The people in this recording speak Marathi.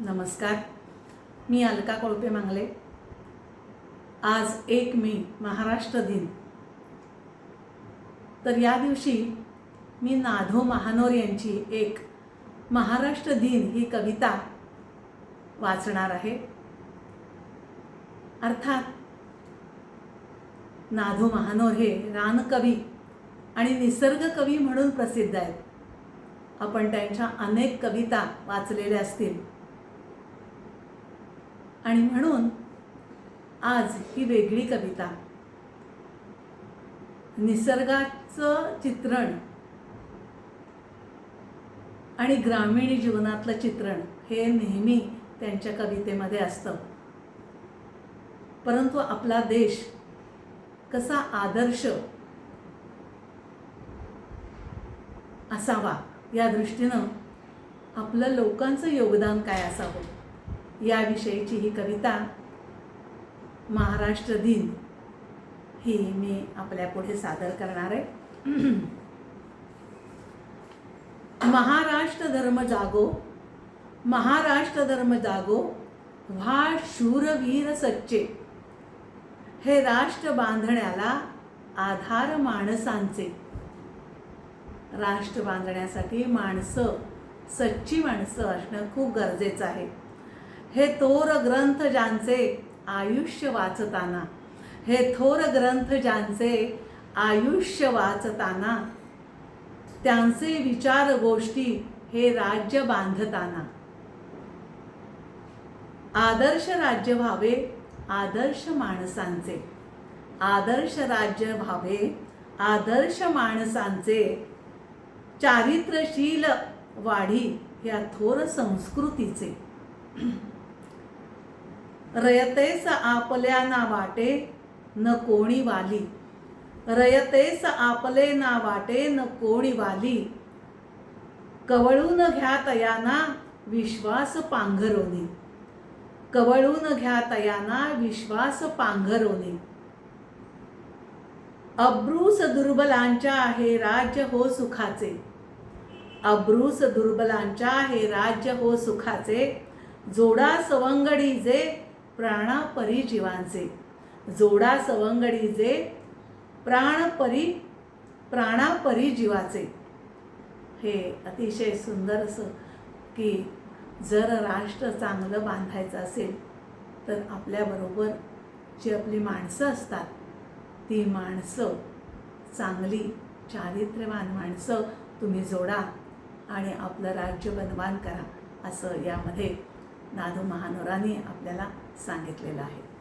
नमस्कार. मी अलका कोळपे मांगले. आज एक मे महाराष्ट्र दिन. तर या दिवशी मी नाधो महानोर यांची एक महाराष्ट्र दिन ही कविता वाचणार आहे. अर्थात नाधो महानोर हे रानकवी आणि निसर्ग कवी म्हणून प्रसिद्ध आहेत. आपण त्यांच्या अनेक कविता वाचलेल्या असतील. आणि म्हणून आज ही वेगळी कविता. निसर्गाचं चित्रण आणि ग्रामीण जीवनातलं चित्रण हे नेहमी त्यांच्या कवितेमध्ये असतं. परंतु आपला देश कसा आदर्श असावा या दृष्टीनं आपलं लोकांचं योगदान काय असावं? याविषयीची ही कविता महाराष्ट्र दिन ही मी आपल्यापुढे सादर करणार आहे. महाराष्ट्र धर्म जागो महाराष्ट्र धर्म जागो व्हा शूरवीर सच्चे. हे राष्ट्र बांधण्याला आधार माणसांचे. राष्ट्र बांधण्यासाठी माणसं सच्ची माणसं असणं खूप गरजेचं आहे. हे थोर ग्रंथ ज्यांचे आयुष्य वाचताना हे थोर ग्रंथ ज्यांचे आयुष्य वाचताना त्यांचे विचार गोष्टी हे राज्य बांधताना. आदर्श राज्य व्हावे आदर्श माणसांचे. आदर्श राज्य व्हावे आदर्श माणसांचे. चारित्र्यशील वाढी या थोर संस्कृतीचे. रयतेस आपल्या ना वाटे न कोणी वाली. रयतेस आपले ना वाटे न कोणी वाली. कवळून घ्या तयाना विश्वास पांघरोने. कवळून घ्या तयाना विश्वास पांघरोने. अब्रूस दुर्बलांच्या आहे राज्य हो सुखाचे. अब्रूस दुर्बलांच्या हे राज्य हो सुखाचे. जोडा सवंगडी जे प्राणापरी जीवांचे जोडा सवंगडी जे प्राणपरी प्राणापरी जीवाचे हे अतिशय सुंदर असं की जर राष्ट्र चांगलं बांधायचं असेल तर आपल्याबरोबर जी आपली माणसं असतात ती माणसं चांगली चारित्र्यवान माणसं तुम्ही जोडा आणि आपलं राज्य बनवान करा असं यामध्ये नादू महानोराने आपल्याला सांगितलेलं आहे.